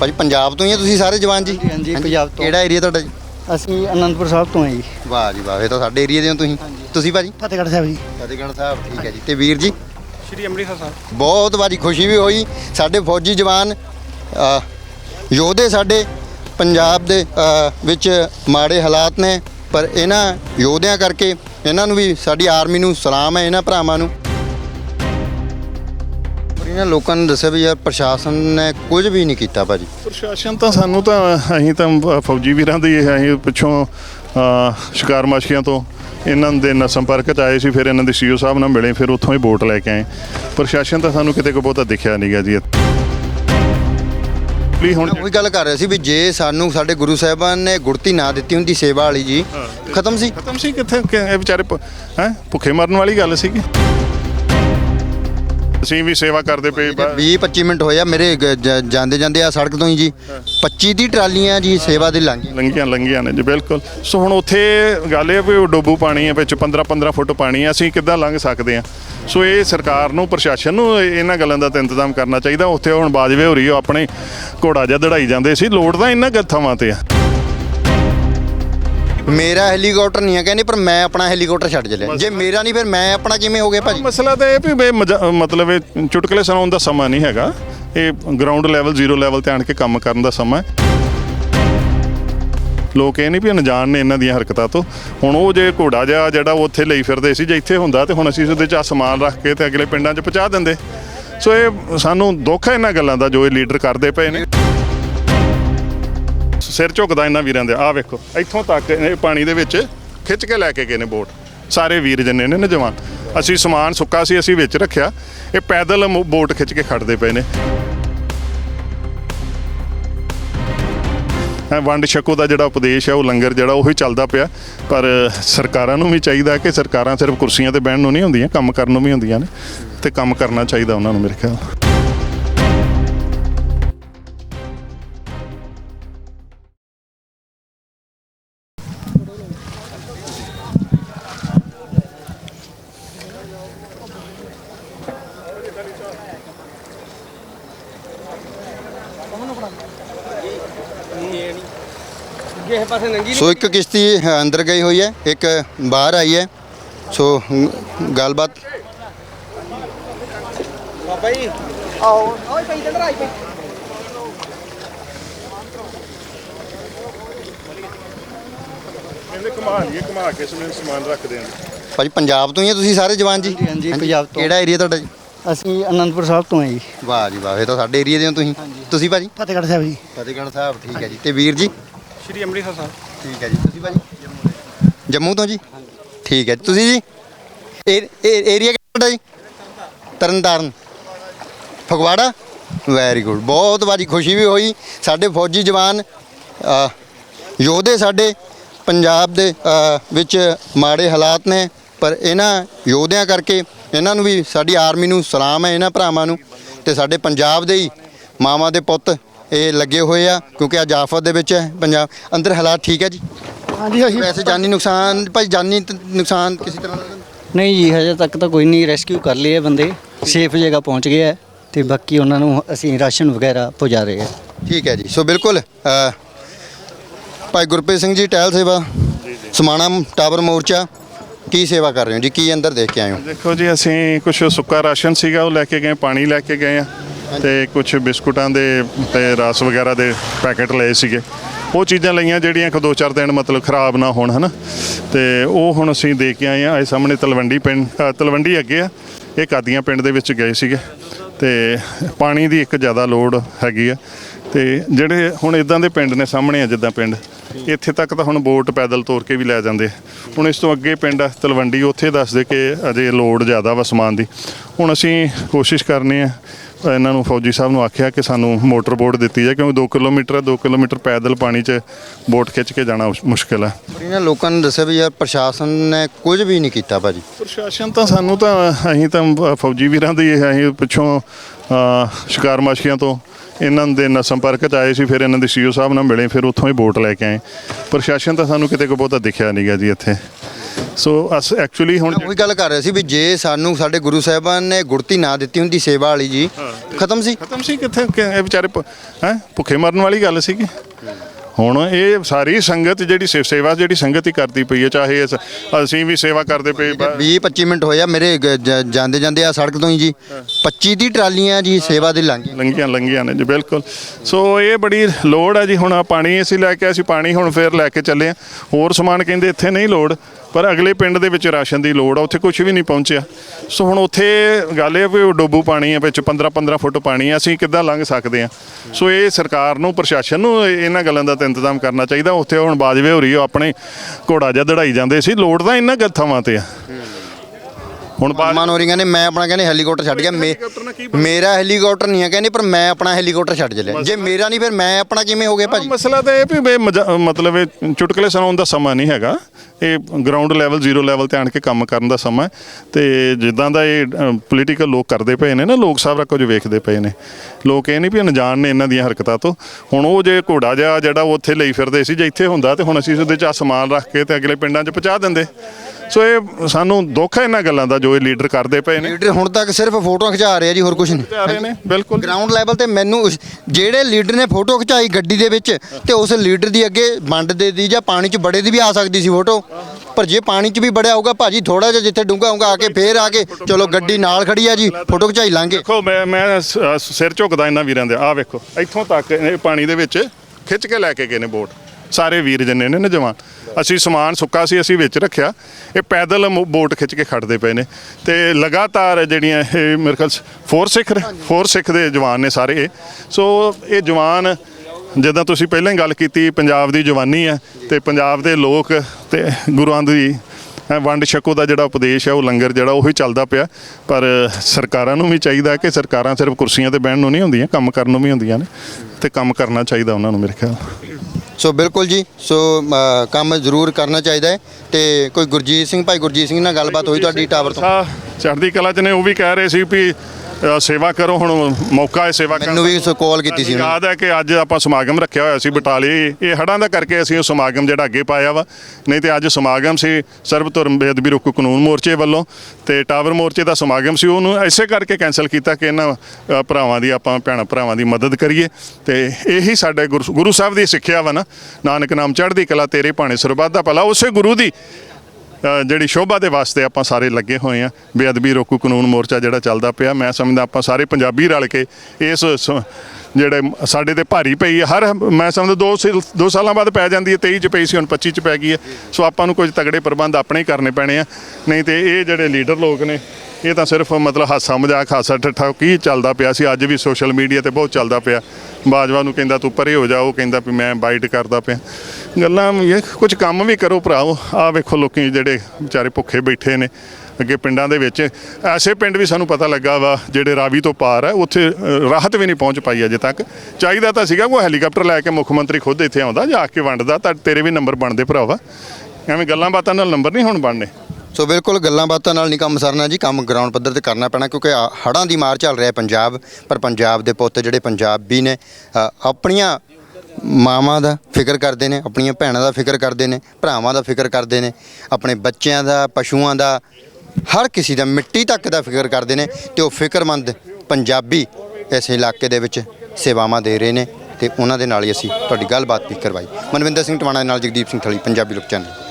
ਭਾਜੀ ਪੰਜਾਬ ਤੋਂ ਹੀ ਆ ਤੁਸੀਂ ਸਾਰੇ ਜਵਾਨ ਜੀ? ਹਾਂਜੀ, ਹਾਂਜੀ, ਪੰਜਾਬ ਤੋਂ। ਕਿਹੜਾ ਏਰੀਆ ਤੁਹਾਡਾ ਜੀ? ਅਸੀਂ ਅਨੰਦਪੁਰ ਸਾਹਿਬ ਤੋਂ ਆਏ ਜੀ। ਵਾਹ ਜੀ ਵਾਹ ਇਹ ਤਾਂ ਸਾਡੇ ਏਰੀਆ ਦੇ ਹੋ ਤੁਸੀਂ। ਤੁਸੀਂ ਭਾਜੀ? ਫਤਿਹਗੜ੍ਹ ਸਾਹਿਬ ਜੀ। ਫਤਿਹਗੜ੍ਹ ਸਾਹਿਬ ਠੀਕ ਹੈ ਜੀ। ਤੇ ਵੀਰ ਜੀ? ਸ਼੍ਰੀ ਅੰਮ੍ਰਿਤਸਰ ਸਾਹਿਬ। ਬਹੁਤ ਵਾਰੀ ਖੁਸ਼ੀ ਵੀ ਹੋਈ। ਸਾਡੇ ਫੌਜੀ ਜਵਾਨ ਅ, ਯੋਧੇ ਸਾਡੇ ਪੰਜਾਬ ਦੇ ਅ, ਵਿੱਚ ਮਾੜੇ ਹਾਲਾਤ ਨੇ ਪਰ ਇਹਨਾਂ ਯੋਧਿਆਂ ਕਰਕੇ ਇਹਨਾਂ ਨੂੰ ਵੀ ਸਾਡੀ ਆਰਮੀ ਨੂੰ ਸਲਾਮ ਹੈ ਇਹਨਾਂ ਭਰਾਵਾਂ ਨੂੰ। ਇਹਨਾਂ ਲੋਕਾਂ ਨੇ ਦੱਸਿਆ ਵੀ ਯਾਰ ਪ੍ਰਸ਼ਾਸਨ ਨੇ ਕੁਝ ਵੀ ਨਹੀਂ ਕੀਤਾ ਭਾਜੀ। ਪ੍ਰਸ਼ਾਸਨ ਤਾਂ ਸਾਨੂੰ ਤਾਂ ਅਸੀਂ ਤਾਂ ਫੌਜੀ ਵੀਰਾਂ ਦੀ ਅਸੀਂ ਪਿੱਛੋਂ ਸ਼ਿਕਾਰ ਮਾਸ਼ੀਆਂ ਤੋਂ ਇਹਨਾਂ ਦੇ ਨਾਲ ਸੰਪਰਕ 'ਚ ਆਏ ਸੀ ਫਿਰ ਇਹਨਾਂ ਦੇ ਸੀਓ ਸਾਹਿਬ ਨਾਲ ਮਿਲੇ ਫਿਰ ਉੱਥੋਂ ਹੀ ਵੋਟ ਲੈ ਕੇ ਆਏ। ਪ੍ਰਸ਼ਾਸਨ ਤਾਂ ਸਾਨੂੰ ਕਿਤੇ ਕੋ ਬਹੁਤਾ ਦਿਖਿਆ ਨਹੀਂਗਾ ਜੀ ਵੀ ਹੁਣ ਉਹੀ ਗੱਲ ਕਰ ਰਹੇ ਸੀ ਵੀ ਜੇ ਸਾਨੂੰ ਸਾਡੇ ਗੁਰੂ ਸਾਹਿਬਾਨ ਨੇ ਗੁਰਤੀ ਨਾ ਦਿੱਤੀ ਹੁੰਦੀ ਸੇਵਾ ਵਾਲੀ ਜੀ ਖਤਮ ਸੀ। ਖਤਮ ਸੀ ਕਿੱਥੇ? ਕਿ ਇਹ ਵਿਚਾਰੇ ਹੈ? ਭੁੱਖੇ ਮਰਨ ਵਾਲੀ ਗੱਲ ਸੀਗੀ। ਅਸੀਂ ਵੀ ਸੇਵਾ ਕਰਦੇ ਪਏ ਬਾ- 20 25 ਮਿੰਟ ਹੋਇਆ ਮੇਰੇ ਜਾਂਦੇ ਜਾਂਦੇ ਆ ਸੜਕ ਤੋਂ ਹੀ ਜੀ। 25 ਦੀ ਟਰਾਲੀਆਂ ਜੀ ਸੇਵਾ ਦੇ ਲੰਘ ਲੰਗੀਆਂ ਲੰਗੀਆਂ ਨੇ ਜੀ ਬਿਲਕੁਲ। ਸੋ ਹੁਣ ਉੱਥੇ ਗੱਲ ਇਹ ਆ ਵੀ ਉਹ ਡੋਬੂ ਪਾਣੀ ਹੈ ਵਿੱਚ 15 15 ਫੁੱਟ ਪਾਣੀ ਹੈ ਅਸੀਂ ਕਿੱਦਾਂ ਲੰਘ ਸਕਦੇ ਆ? ਸੋ ਇਹ ਸਰਕਾਰ ਨੂੰ ਪ੍ਰਸ਼ਾਸਨ ਨੂੰ ਇਹਨਾਂ ਗੱਲਾਂ ਦਾ ਤਾਂ ਇੰਤਜ਼ਾਮ ਕਰਨਾ ਚਾਹੀਦਾ। ਉੱਥੇ ਹੁਣ ਬਾਜਵੇ ਹੋ ਰਹੀ ਉਹ ਆਪਣੇ ਘੋੜਾ ਜਿਹਾ ਦੜਾਈ ਜਾਂਦੇ ਸੀ। ਲੋੜ ਤਾਂ ਇਹਨਾਂ ਗੱਥਾਵਾਂ ਤੇ ਆ। ਮੇਰਾ ਹੈਲੀਕਾਪਟਰ ਨਹੀਂ ਹੈ ਕਹਿੰਦੇ ਪਰ ਮੈਂ ਆਪਣਾ ਹੈਲੀਕਾਪਟਰ ਛੱਡ ਚਲਿਆ। ਜੇ ਮੇਰਾ ਨਹੀਂ ਫਿਰ ਮੈਂ ਆਪਣਾ ਕਿਵੇਂ ਹੋ ਗਿਆ ਭਾਜੀ? ਮਸਲਾ ਤਾਂ ਇਹ ਵੀ ਬੇ ਮਤਲਬ ਇਹ ਚੁਟਕਲੇ ਸੁਣਾਉਣ ਦਾ ਸਮਾਂ ਨਹੀਂ ਹੈਗਾ। ਇਹ ਗਰਾਊਂਡ ਲੈਵਲ ਜ਼ੀਰੋ ਲੈਵਲ ਤੇ ਆਣ ਕੇ ਕੰਮ ਕਰਨ ਦਾ ਸਮਾਂ ਹੈ। ਲੋਕ ਇਹ ਨਹੀਂ ਵੀ ਅਣਜਾਣ ਨੇ ਇਹਨਾਂ ਦੀਆਂ ਹਰਕਤਾਂ ਤੋਂ। ਹੁਣ ਉਹ ਜੇ ਘੋੜਾ ਜਿਹਾ ਜਿਹੜਾ ਉਹ ਉੱਥੇ ਲਈ ਫਿਰਦੇ ਸੀ ਜੇ ਇੱਥੇ ਹੁੰਦਾ ਤੇ ਹੁਣ ਅਸੀਂ ਉਹਦੇ ਚ ਸਮਾਨ ਰੱਖ ਕੇ ਤੇ ਅਗਲੇ ਪਿੰਡਾਂ 'ਚ ਪਹੁੰਚਾ ਦਿੰਦੇ। ਸੋ ਇਹ ਸਾਨੂੰ ਦੁੱਖ ਹੈ ਇਹਨਾਂ ਗੱਲਾਂ ਦਾ ਜੋ ਇਹ ਲੀਡਰ ਕਰਦੇ ਪਏ ਨੇ। ਸਿਰ ਝੁਕਦਾ ਇਹਨਾਂ ਵੀਰਾਂ ਦੇ, ਆਹ ਵੇਖੋ, ਇੱਥੋਂ ਤੱਕ ਇਹ ਪਾਣੀ ਦੇ ਵਿੱਚ ਖਿੱਚ ਕੇ ਲੈ ਕੇ ਗਏ ਨੇ ਬੋਟ। ਸਾਰੇ ਵੀਰ ਜਿੰਨੇ ਨੇ ਨਾ ਜਵਾਨ, ਅਸੀਂ ਸਮਾਨ ਸੁੱਕਾ ਸੀ, ਅਸੀਂ ਵਿੱਚ ਰੱਖਿਆ, ਇਹ ਪੈਦਲ ਮੋ- ਬੋਟ ਖਿੱਚ ਕੇ ਖੜਦੇ ਪਏ ਨੇ। ਇਹ ਵੰਡ ਛਕੋ ਦਾ ਜਿਹੜਾ ਉਪਦੇਸ਼ ਹੈ ਉਹ ਲੰਗਰ ਜਿਹੜਾ ਉਹੀ ਚੱਲਦਾ ਪਿਆ, ਪਰ ਸਰਕਾਰਾਂ ਨੂੰ ਵੀ ਚਾਹੀਦਾ ਕਿ ਸਰਕਾਰਾਂ ਸਿਰਫ ਕੁਰਸੀਆਂ ਤੇ ਬਹਿਣ ਨੂੰ ਨਹੀਂ ਹੁੰਦੀਆਂ, ਕੰਮ ਕਰਨ ਨੂੰ ਵੀ ਹੁੰਦੀਆਂ ਨੇ, ਤੇ ਕੰਮ ਕਰਨਾ ਚਾਹੀਦਾ ਉਹਨਾਂ ਨੂੰ ਮੇਰੇ ਖਿਆਲ ਕਿਸੇ ਪਾਸੇ ਨੰਗੀ ਸੋ ਇੱਕ ਕਿਸ਼ਤੀ ਅੰਦਰ ਗਈ ਹੋਈ ਹੈ ਇੱਕ ਬਾਹਰ ਆਈ ਹੈ। ਸੋ ਗੱਲਬਾਤ ਬਾਬਾ ਜੀ। ਆਓ। ਓਏ ਭਾਈ ਇੱਧਰ ਆਈ ਭਾਈ ਕਹਿੰਦੇ ਘੁਮਾ ਲਈਏ ਘੁਮਾ ਕੇ ਸਮਾਨ ਰੱਖਦੇ ਆਂ ਭਾਜੀ ਪੰਜਾਬ ਤੋਂ ਹੀ ਆ ਤੁਸੀਂ ਸਾਰੇ ਜਵਾਨ ਜੀ? ਹਾਂਜੀ, ਹਾਂਜੀ, ਪੰਜਾਬ ਤੋਂ। ਕਿਹੜਾ ਏਰੀਆ ਤੁਹਾਡਾ ਜੀ? ਅਸੀਂ ਅਨੰਦਪੁਰ ਸਾਹਿਬ ਤੋਂ ਆਏ ਜੀ। ਵਾਹ ਜੀ ਵਾਹ ਇਹ ਤਾਂ ਸਾਡੇ ਏਰੀਆ ਦੇ ਹੋ ਤੁਸੀਂ। ਤੁਸੀਂ ਭਾਜੀ? ਫਤਿਹਗੜ੍ਹ ਸਾਹਿਬ ਜੀ। ਫਤਿਹਗੜ੍ਹ ਸਾਹਿਬ ਠੀਕ ਹੈ ਜੀ। ਤੇ ਵੀਰ ਜੀ? ਸ਼੍ਰੀ ਅੰਮ੍ਰਿਤਸਰ ਸਾਹਿਬ। ਠੀਕ ਹੈ ਜੀ। ਤੁਸੀਂ ਭਾਜੀ? ਜੰਮੂ ਤੋਂ ਜੀ? ਠੀਕ ਹੈ ਜੀ। ਤੁਸੀਂ ਜੀ? ਇਹ ਇਹ ਏਰੀਆ ਕਿਹੜਾ ਜੀ? ਤਰਨਤਾਰਨ। ਫਗਵਾੜਾ? ਵੈਰੀ ਗੁੱਡ ਬਹੁਤ ਵਾਰੀ ਖੁਸ਼ੀ ਵੀ ਹੋਈ। ਸਾਡੇ ਫੌਜੀ ਜਵਾਨ ਅ, ਯੋਧੇ ਸਾਡੇ ਪੰਜਾਬ ਦੇ ਅ, ਵਿੱਚ ਮਾੜੇ ਹਾਲਾਤ ਨੇ ਪਰ ਇਹਨਾਂ ਯੋਧਿਆਂ ਕਰਕੇ ਇਹਨਾਂ ਨੂੰ ਵੀ ਸਾਡੀ ਆਰਮੀ ਨੂੰ ਸਲਾਮ ਹੈ ਇਹਨਾਂ ਭਰਾਵਾਂ ਨੂੰ। ਤੇ ਸਾਡੇ ਪੰਜਾਬ ਦੇ ਹੀ ਮਾਵਾਂ ਦੇ ਪੁੱਤ ਇਹ ਲੱਗੇ ਹੋਏ ਆ ਕਿਉਂਕਿ ਅੱਜ ਆਫਤ ਦੇ ਵਿੱਚ ਹੈ ਪੰਜਾਬ। ਅੰਦਰ ਹਾਲਾਤ ਠੀਕ ਹੈ ਜੀ? ਹਾਂਜੀ ਅਸੀਂ ਵੈਸੇ ਜਾਨੀ ਨੁਕਸਾਨ ਭਾਈ ਜਾਨੀ ਤ- ਨੁਕਸਾਨ ਕਿਸੇ ਤਰ੍ਹਾਂ ਦਾ? ਨਹੀਂ? ਨਹੀਂ ਜੀ ਹਜੇ ਤੱਕ ਤਾਂ ਕੋਈ ਨਹੀਂ ਰੈਸਕਿਊ ਕਰ ਲਏ ਬੰਦੇ। ਸੇਫ ਜਗ੍ਹਾ ਪਹੁੰਚ ਗਏ ਹੈ ਤੇ ਬਾਕੀ ਉਹਨਾਂ ਨੂੰ ਅਸੀਂ ਰਾਸ਼ਨ ਵਗੈਰਾ ਪਹੁੰਚਾ ਰਹੇ ਹਾਂ। ਠੀਕ ਹੈ ਜੀ। ਸੋ ਬਿਲਕੁਲ ਅ, ਭਾਈ ਗੁਰਪ੍ਰੀਤ ਸਿੰਘ ਜੀ ਟਹਿਲ ਸੇਵਾ ਸਮਾਣਾ ਟਾਵਰ ਮੋਰਚਾ ਕੀ ਸੇਵਾ ਕਰ ਰਹੇ ਹੋ ਜੀ? ਕੀ ਅੰਦਰ ਦੇਖ ਕੇ ਆਏ ਹੋ? ਦੇਖੋ ਜੀ ਅਸੀਂ ਕੁਝ ਸੁੱਕਾ ਰਾਸ਼ਨ ਸੀਗਾ ਉਹ ਲੈ ਕੇ ਗਏ ਪਾਣੀ ਲੈ ਕੇ ਗਏ ਆ। ਤੇ ਕੁਝ ਬਿਸਕੁਟਾਂ ਦੇ ਤੇ ਰਸ ਵਗੈਰਾ ਦੇ ਪੈਕੇਟ ਲਏ ਸੀਗੇ। ਉਹ ਚੀਜ਼ਾਂ ਲਈਆਂ ਜਿਹੜੀਆਂ ਕਿ ਦੋ ਚਾਰ ਦਿਨ ਮਤਲਬ ਖਰਾਬ ਨਾ ਹੋਣ ਹਨਾ? ਤੇ ਉਹ ਹੁਣ ਅਸੀਂ ਦੇ ਕੇ ਆਏ ਆ ਇਹ ਸਾਹਮਣੇ ਤਲਵੰਡੀ ਪਿੰਡ ਅ, ਤਲਵੰਡੀ ਅੱਗੇ ਆ। ਇਹ ਕਾਦੀਆਂ ਪਿੰਡ ਦੇ ਵਿੱਚ ਗਏ ਸੀਗੇ। ਤੇ ਪਾਣੀ ਦੀ ਇੱਕ ਜ਼ਿਆਦਾ ਲੋੜ ਹੈਗੀ ਆ। ਤੇ ਜਿਹੜੇ ਹੁਣ ਇਦਾਂ ਦੇ ਪਿੰਡ ਨੇ ਸਾਹਮਣੇ ਆ ਜਿੱਦਾਂ ਪਿੰਡ ਇੱਥੇ ਤੱਕ ਤਾਂ ਹੁਣ ਬੋਟ ਪੈਦਲ ਤੋਰ ਕੇ ਵੀ ਲੈ ਜਾਂਦੇ। ਹੁਣ ਇਸ ਤੋਂ ਅੱਗੇ ਪਿੰਡ ਆ ਤਲਵੰਡੀ ਉੱਥੇ ਦੱਸਦੇ ਕਿ ਅਜੇ ਲੋਡ ਜ਼ਿਆਦਾ ਵਾ ਸਮਾਨ ਦੀ। ਹੁਣ ਅਸੀਂ ਕੋਸ਼ਿਸ਼ ਕਰਨੀ ਆ ਇਹਨਾਂ ਨੂੰ ਫੌਜੀ ਸਾਹਿਬ ਨੂੰ ਆਖਿਆ ਕਿ ਸਾਨੂੰ ਮੋਟਰ ਬੋਟ ਦਿੱਤੀ ਜਾਏ ਕਿਉਂਕਿ 2 ਕਿਲੋਮੀਟਰ 2 ਕਿਲੋਮੀਟਰ ਪੈਦਲ ਪਾਣੀ 'ਚ ਬੋਟ ਖਿੱਚ ਕੇ ਜਾਣਾ ਮੁਸ਼- ਮੁਸ਼ਕਿਲ ਹੈ। ਇਹਨਾਂ ਲੋਕਾਂ ਨੇ ਦੱਸਿਆ ਵੀ ਯਾਰ ਪ੍ਰਸ਼ਾਸਨ ਨੇ ਕੁਝ ਵੀ ਨਹੀਂ ਕੀਤਾ ਭਾਜੀ। ਪ੍ਰਸ਼ਾਸਨ ਤਾਂ ਸਾਨੂੰ ਤਾਂ ਅਸੀਂ ਤਾਂ ਫੌਜੀ ਵੀਰਾਂ ਦੀ ਅਸੀਂ ਪਿੱਛੋਂ ਸ਼ਿਕਾਰ ਮਾਸ਼ੀਆਂ ਤੋਂ ਇਹਨਾਂ ਦੇ ਨਾਲ ਸੰਪਰਕ 'ਚ ਆਏ ਸੀ ਫਿਰ ਇਹਨਾਂ ਦੇ ਸੀਓ ਸਾਹਿਬ ਨਾਲ ਮਿਲੇ ਫਿਰ ਉੱਥੋਂ ਹੀ ਵੋਟ ਲੈ ਕੇ ਆਏ। ਪ੍ਰਸ਼ਾਸਨ ਤਾਂ ਸਾਨੂੰ ਕਿਤੇ ਕੋ ਬਹੁਤਾ ਦਿਖਿਆ ਨਹੀਂਗਾ ਜੀ ਇੱਥੇ। ਸੋ ਅਸ ਐਕਚੁਅਲੀ ਹੁਣ ਉਹੀ ਗੱਲ ਕਰ ਰਹੇ ਸੀ ਵੀ ਜੇ ਸਾਨੂੰ ਸਾਡੇ ਗੁਰੂ ਸਾਹਿਬਾਨ ਨੇ ਗੁਰਤੀ ਨਾ ਦਿੱਤੀ ਹੁੰਦੀ ਸੇਵਾ ਵਾਲੀ ਜੀ ਖਤਮ ਸੀ। ਖਤਮ ਸੀ ਕਿੱਥੇ? ਕਿ ਇਹ ਵਿਚਾਰੇ ਹੈ? ਭੁੱਖੇ ਮਰਨ ਵਾਲੀ ਗੱਲ ਸੀਗੀ। ਹੁਣ ਇਹ ਸਾਰੀ ਸੰਗਤ ਜਿਹੜੀ ਸੇ- ਸੇਵਾ ਜਿਹੜੀ ਸੰਗਤ ਹੀ ਕਰਦੀ ਪਈ ਹੈ ਚਾਹੇ ਇਸ- ਅਸੀਂ ਵੀ ਸੇਵਾ ਕਰਦੇ ਪਏ ਬ- 20 25 ਮਿੰਟ ਹੋਇਆ ਮੇਰੇ ਗ- ਜ- ਜਾਂਦੇ ਜਾਂਦੇ ਆ ਸੜਕ ਤੋਂ ਹੀ ਜੀ। 25 ਦੀ ਟਰਾਲੀਆਂ ਜੀ ਸੇਵਾ ਦੇ ਲੰਘ ਲੰਗੀਆਂ ਲੰਗੀਆਂ ਨੇ ਜੀ ਬਿਲਕੁਲ। ਸੋ ਇਹ ਬੜੀ ਲੋੜ ਹੈ ਜੀ ਹੁਣ ਆਹ ਪਾਣੀ ਅਸੀਂ ਲੈ ਕੇ ਅਸੀਂ ਪਾਣੀ ਹੁਣ ਫੇਰ ਲੈ ਕੇ ਚੱਲੇ ਆ। ਹੋਰ ਸਮਾਨ ਕਹਿੰਦੇ ਇੱਥੇ ਨਹੀਂ ਲੋੜ। ਪਰ ਅਗਲੇ ਪਿੰਡ ਦੇ ਵਿੱਚ ਰਾਸ਼ਨ ਦੀ ਲੋੜ ਆ, ਉੱਥੇ ਕੁਝ ਵੀ ਨਹੀਂ ਪਹੁੰਚਿਆ। ਸੋ ਹੁਣ ਉੱਥੇ ਗੱਲ ਇਹ ਆ ਵੀ ਉਹ ਡੋਬੂ ਪਾਣੀ ਆ, ਵਿੱਚ 15 15 ਫੁੱਟ ਪਾਣੀ ਆ, ਅਸੀਂ ਕਿੱਦਾਂ ਲੰਘ ਸਕਦੇ ਆ? ਸੋ ਇਹ ਸਰਕਾਰ ਨੂੰ, ਪ੍ਰਸ਼ਾਸਨ ਨੂੰ ਇਹਨਾਂ ਗੱਲਾਂ ਦਾ ਤਾਂ ਇੰਤਜ਼ਾਮ ਕਰਨਾ ਚਾਹੀਦਾ। ਉੱਥੇ ਹੁਣ ਬਾਜਵੇ ਹੋ ਰਹੀ ਆ ਆਪਣੇ ਘੋੜਾ ਜਿਹਾ ਦੜਾਈ ਜਾਂਦੇ ਸੀ। ਲੋੜ ਤਾਂ ਇਹਨਾਂ ਗੱਥਾਵਾਂ ਤੇ ਆ। ਹੁਣ ਬਾਜ ਮਨ ਹੋ ਰਹੀਆਂ ਨੇ ਮੈਂ ਆਪਣਾ ਕਹਿੰਦੇ ਹੈਲੀਕਾਪਟਰ ਛੱਡ ਗਿਆ। ਮੇ- ਹੈਲੀਕਾਪਟਰ ਨਾਲ ਕੀ ਬਣਨਾ? ਮੇਰਾ ਹੈਲੀਕਾਪਟਰ ਨਹੀਂ ਹੈ ਕਹਿੰਦੇ ਪਰ ਮੈਂ ਆਪਣਾ ਹੈਲੀਕਾਪਟਰ ਛੱਡ ਚੱਲਿਆ। ਜੇ ਮੇਰਾ ਨਹੀਂ ਫਿਰ ਮੈਂ ਆਪਣਾ ਕਿਵੇਂ ਹੋ ਗਿਆ ਭਾਜੀ? ਮਸਲਾ ਤਾਂ ਇਹ ਵੀ ਬੇ ਮਜ਼ਾ- ਮਤਲਬ ਇਹ ਚੁਟਕਲੇ ਸੁਣਾਉਣ ਦਾ ਸਮਾਂ ਨਹੀਂ ਹੈਗਾ। ਇਹ ਗਰਾਊਂਡ ਲੈਵਲ ਜ਼ੀਰੋ ਲੈਵਲ ਤੇ ਆਣ ਕੇ ਕੰਮ ਕਰਨ ਦਾ ਸਮਾਂ ਹੈ। ਤੇ ਜਿੱਦਾਂ ਦਾ ਇਹ ਪੋਲੀਟੀਕਲ ਲੋਕ ਕਰਦੇ ਪਏ ਨੇ ਨਾ ਲੋਕ ਸਾਰਾ ਕੁਝ ਵੇਖਦੇ ਪਏ ਨੇ। ਲੋਕ ਇਹ ਨਹੀਂ ਵੀ ਅਣਜਾਣ ਨੇ ਇਹਨਾਂ ਦੀਆਂ ਹਰਕਤਾਂ ਤੋਂ। ਹੁਣ ਉਹ ਜੇ ਘੋੜਾ ਜਿਹਾ ਜਿਹੜਾ ਉਹ ਉੱਥੇ ਲਈ ਫਿਰਦੇ ਸੀ ਜੇ ਇੱਥੇ ਹੁੰਦਾ ਤੇ ਹੁਣ ਅਸੀਂ ਉਹਦੇ ਚ ਆਹ ਸਮਾਨ ਰੱਖ ਕੇ ਤੇ ਅਗਲੇ ਪਿੰਡਾਂ 'ਚ ਪਹੁੰਚਾ ਦਿੰਦੇ। ਸੋ ਇਹ ਸਾਨੂੰ ਦੁੱਖ ਹੈ ਇਹਨਾਂ ਗੱਲਾਂ ਦਾ ਜੋ ਇਹ ਲੀਡਰ ਕਰਦੇ ਪਏ ਨੇ। ਲੀਡਰ ਹੁਣ ਤੱਕ ਸਿਰਫ ਫੋਟੋ ਖਿਚਾ ਰਿਹਾ ਜੀ ਹੋਰ ਕੁਝ ਨਹੀਂ। ਜਾ ਰਹੇ ਨੇ ਬਿਲਕੁਲ ਗਰਾਊਂਡ ਲੈਵਲ ਤੇ ਮੈਨੂੰ ਉਸ- ਜਿਹੜੇ ਲੀਡਰ ਨੇ ਫੋਟੋ ਖਿਚਾਈ ਗੱਡੀ ਦੇ ਵਿੱਚ ਤੇ ਉਸ ਲੀਡਰ ਦੀ ਅੱਗੇ ਵੰਡ ਦੇ ਦੀ ਜਾਂ ਪਾਣੀ 'ਚ ਬੜੇ ਦੀ ਵੀ ਆ ਸਕਦੀ ਸੀ ਫੋਟੋ। ਪਰ ਜੇ ਪਾਣੀ 'ਚ ਵੀ ਬੜਿਆ ਹੋਊਗਾ ਭਾਜੀ ਥੋੜਾ ਜਿਹਾ ਜਿੱਥੇ ਡੂੰਘਾ ਹੋਊਗਾ ਆ ਕੇ ਫੇਰ ਆ ਕੇ ਚਲੋ ਗੱਡੀ ਨਾਲ ਖੜੀ ਆ ਜੀ ਫੋਟੋ ਖਿਚਾਈ ਲਾਂਗੇ। ਦੇਖੋ ਮੈਂ ਮੈਂ ਸ- ਅ, ਸਿਰ ਝੁਕਦਾ ਇਹਨਾਂ ਵੀਰਾਂ ਦੇ ਆਹ ਵੇਖੋ ਇੱਥੋਂ ਤੱਕ ਇਹ ਪਾਣੀ ਦੇ ਵਿੱਚ ਖਿੱਚ ਕੇ ਲੈ ਕੇ ਗਏ ਨੇ ਬੋਟ। ਸਾਰੇ ਵੀਰ ਜਿੰਨੇ ਨੇ ਨਾ ਜਵਾਨ ਅਸੀਂ ਸਮਾਨ ਸੁੱਕਾ ਸੀ ਅਸੀਂ ਵਿੱਚ ਰੱਖਿਆ। ਇਹ ਪੈਦਲ ਮੋ- ਬੋਟ ਖਿੱਚ ਕੇ ਖੜਦੇ ਪਏ ਨੇ। ਤੇ ਲਗਾਤਾਰ ਜਿਹੜੀਆਂ ਇਹ ਮੇਰੇ ਖਿਆਲ ਫੋਰ ਸਿੱਖ ਫੋਰ ਸਿੱਖ ਦੇ ਜਵਾਨ ਨੇ ਸਾਰੇ ਇਹ। ਸੋ ਇਹ ਜਵਾਨ ਜਦੋਂ ਤੁਸੀਂ ਪਹਿਲਾਂ ਹੀ ਗੱਲ ਕੀਤੀ ਪੰਜਾਬ ਦੀ ਜਵਾਨੀ ਹੈ ਤੇ ਪੰਜਾਬ ਦੇ ਲੋਕ ਤੇ ਗੁਰੂਆਂ ਦੀ ਹੈਂ, ਵੰਡ ਛਕੋ ਦਾ ਜਿਹੜਾ ਉਪਦੇਸ਼ ਹੈ ਉਹ ਲੰਗਰ ਜਿਹੜਾ ਉਹੀ ਚੱਲਦਾ ਪਿਆ। ਪਰ ਸਰਕਾਰਾਂ ਨੂੰ ਵੀ ਚਾਹੀਦਾ ਕਿ ਸਰਕਾਰਾਂ ਸਿਰਫ ਕੁਰਸੀਆਂ ਤੇ ਬਹਿਣ ਨੂੰ ਨਹੀਂ ਹੁੰਦੀਆਂ ਕੰਮ ਕਰਨ ਨੂੰ ਵੀ ਹੁੰਦੀਆਂ ਨੇ। ਤੇ ਕੰਮ ਕਰਨਾ ਚਾਹੀਦਾ ਉਹਨਾਂ ਨੂੰ ਮੇਰੇ ਖਿਆਲ। ਸੋ ਬਿਲਕੁਲ ਜੀ ਸੋ ਅ, ਕੰਮ ਜ਼ਰੂਰ ਕਰਨਾ ਚਾਹੀਦਾ ਹੈ ਤੇ ਕੋਈ ਗੁਰਜੀਤ ਸਿੰਘ ਭਾਈ ਗੁਰਜੀਤ ਸਿੰਘ ਨਾਲ ਗੱਲਬਾਤ ਹੋਈ ਤੁਹਾਡੀ ਟਾਵਰ ਤੋਂ? ਚੜ੍ਹਦੀ ਕਲਾ ਚ ਨੇ ਉਹ ਵੀ ਕਹਿ ਰਹੇ ਸੀ ਵੀ ਅ, ਸੇਵਾ ਕਰੋ ਹੁਣ ਮੌਕਾ ਹੈ ਸੇਵਾ ਕਰਨ ਮੈਨੂੰ ਵੀ ਕਾਲ ਕੀਤੀ ਸੀ ਉਹਨਾਂ। ਨੇ। ਯਾਦ ਹੈ ਕਿ ਅੱਜ ਆਪਾਂ ਸਮਾਗਮ ਰੱਖਿਆ ਹੋਇਆ ਸੀ ਬਟਾਲੇ। ਇਹ ਹੜਾਂ ਦਾ ਕਰਕੇ ਅਸੀਂ ਉਹ ਸਮਾਗਮ ਜਿਹੜਾ ਅੱਗੇ ਪਾਇਆ ਵਾ। ਨਹੀਂ ਤੇ ਅੱਜ ਸਮਾਗਮ ਸੀ ਸਰਬ ਧਰਮ ਬੇਅਦਬੀ ਰੋਕੂ ਕਾਨੂੰਨ ਮੋਰਚੇ ਵੱਲੋਂ ਤੇ ਟਾਵਰ ਮੋਰਚੇ ਦਾ ਸਮਾਗਮ ਸੀ। ਉਹਨੂੰ ਐਸੇ ਕਰਕੇ ਕੈਨਸਲ ਕੀਤਾ ਕਿ ਇਹਨਾਂ ਅ, ਭਰਾਵਾਂ ਦੀ ਆਪਾਂ ਭੈਣਾਂ ਭਰਾਵਾਂ ਦੀ ਮਦਦ ਕਰੀਏ। ਤੇ ਇਹੀ ਸਾਡੇ ਗੁਰੂ ਗੁਰੂ ਸਾਹਿਬ ਦੀ ਸਿੱਖਿਆ ਵਾ ਨਾ। ਨਾਨਕ ਨਾਮ ਚੜ੍ਹਦੀ ਕਲਾ ਤੇਰੇ ਭਾਣੇ ਸਰਬੱਤ ਦਾ ਭਲਾ। ਉਸੇ ਗੁਰੂ ਦੀ ਅ, ਜਿਹੜੀ ਸ਼ੋਭਾ ਦੇ ਵਾਸਤੇ ਆਪਾਂ ਸਾਰੇ ਲੱਗੇ ਹੋਏ ਆ ਬੇਅਦਬੀ ਰੋਕੂ ਕਾਨੂੰਨ ਮੋਰਚਾ ਜਿਹੜਾ ਚੱਲਦਾ ਪਿਆ ਮੈਂ ਸਮਝਦਾ ਆਪਾਂ ਸਾਰੇ ਪੰਜਾਬੀ ਰਲ ਕੇ ਇਸ ਸ- ਜਿਹੜੇ ਸਾਡੇ ਤੇ ਭਾਰੀ ਪਈ ਹੈ ਹਰ ਮੈਂ ਸਮਝਦਾ ਦੋ ਸਿਲ ਦੋ ਸਾਲਾਂ ਬਾਅਦ ਪੈ ਜਾਂਦੀ ਹੈ 23 ਚ ਪਈ ਸੀ ਹੁਣ 25 ਚ ਪੈ ਗਈ ਹੈ ਸੋ ਆਪਾਂ ਨੂੰ ਕੁਝ ਤਗੜੇ ਪ੍ਰਬੰਧ ਆਪਣੇ ਹੀ ਕਰਨੇ ਪੈਣੇ ਆ ਨਹੀਂ ਤੇ ਇਹ ਜਿਹੜੇ ਲੀਡਰ ਲੋਕ ਨੇ ਇਹ ਤਾਂ ਸਿਰਫ ਮਤਲਬ ਹਾਸਾ ਮਜ਼ਾਕ ਹਾਸਾ ਠੱਠਾ ਕੀ ਚੱਲਦਾ ਪਿਆ ਸੀ ਅੱਜ ਵੀ ਸੋਸ਼ਲ ਮੀਡੀਆ ਤੇ ਬਹੁਤ ਚੱਲਦਾ ਪਿਆ ਬਾਜਵਾ ਨੂੰ ਕਹਿੰਦਾ ਤੂੰ ਪਰੇ ਹੋ ਜਾ ਉਹ ਕਹਿੰਦਾ ਵੀ ਮੈਂ ਬਾਈਟ ਕਰਦਾ ਪਿਆ। ਗੱਲਾਂ ਇਹ, ਕੁਝ ਕੰਮ ਵੀ ਕਰੋ ਭਰਾਓ। ਆਹ ਵੇਖੋ ਲੋਕੀ ਜਿਹੜੇ ਵਿਚਾਰੇ ਭੁੱਖੇ ਬੈਠੇ ਨੇ, ਅੱਗੇ ਪਿੰਡਾਂ ਦੇ ਵਿੱਚ। ਐਸੇ ਪਿੰਡ ਵੀ ਸਾਨੂੰ ਪਤਾ ਲੱਗਾ ਵਾ, ਜਿਹੜੇ ਰਾਵੀ ਤੋਂ ਪਾਰ ਹੈ ਉੱਥੇ ਰਾਹਤ ਵੀ ਨਹੀਂ ਪਹੁੰਚ ਪਾਈ ਅਜੇ ਤੱਕ। ਚਾਹੀਦਾ ਤਾਂ ਸੀਗਾ ਉਹ ਹੈਲੀਕਾਪਟਰ ਲੈ ਕੇ ਮੁੱਖ ਮੰਤਰੀ ਖੁਦ ਇੱਥੇ ਆਉਂਦਾ, ਜਾ ਕੇ ਵੰਡਦਾ, ਤਾਂ ਤੇਰੇ ਵੀ ਨੰਬਰ ਬਣਦੇ ਭਰਾਵਾ। ਐਵੇਂ ਗੱਲਾਂ ਬਾਤਾਂ ਨਾਲ ਨੰਬਰ ਨਹੀਂ ਹੁਣ ਬਣਨੇ। ਸੋ ਬਿਲਕੁਲ ਗੱਲਾਂ ਬਾਤਾਂ ਨਾਲ ਨਹੀਂ ਕੰਮ ਸਰਨਾ ਜੀ, ਕੰਮ ਗਰਾਊਂਡ ਪੱਧਰ ਤੇ ਕਰਨਾ ਪੈਣਾ, ਕਿਉਂਕਿ ਆ- ਹੜ੍ਹਾਂ ਦੀ ਮਾਰ ਚੱਲ ਰਿਹਾ ਪੰਜਾਬ। ਪਰ ਪੰਜਾਬ ਦੇ ਪੁੱਤ ਜਿਹੜੇ ਪੰਜਾਬੀ ਨੇ ਆਪਣੀਆਂ ਮਾਵਾਂ ਦਾ ਫਿਕਰ ਕਰਦੇ ਨੇ, ਆਪਣੀਆਂ ਭੈਣਾਂ ਦਾ ਫਿਕਰ ਕਰਦੇ ਨੇ, ਭਰਾਵਾਂ ਦਾ ਫਿਕਰ ਕਰਦੇ ਨੇ, ਆਪਣੇ ਬੱਚਿਆਂ ਦਾ, ਪਸ਼ੂਆਂ ਦਾ, ਹਰ ਕਿਸੇ ਦਾ, ਮਿੱਟੀ ਤੱਕ ਦਾ ਫਿਕਰ ਕਰਦੇ ਨੇ ਤੇ ਉਹ ਫਿਕਰਮੰਦ ਪੰਜਾਬੀ ਇਸ ਇਲਾਕੇ ਦੇ ਵਿੱਚ ਸੇਵਾਵਾਂ ਦੇ ਰਹੇ ਨੇ ਤੇ ਉਹਨਾਂ ਦੇ ਨਾਲ ਹੀ ਅਸੀਂ ਤੁਹਾਡੀ ਗੱਲਬਾਤ ਵੀ ਕਰਵਾਈ। ਮਨਵਿੰਦਰ ਸਿੰਘ ਟਵਾਣਾ ਦੇ ਨਾਲ ਜਗਦੀਪ ਸਿੰਘ ਥਲੀ ਪੰਜਾਬੀ ਲੋਕ ਚੈਨਲ।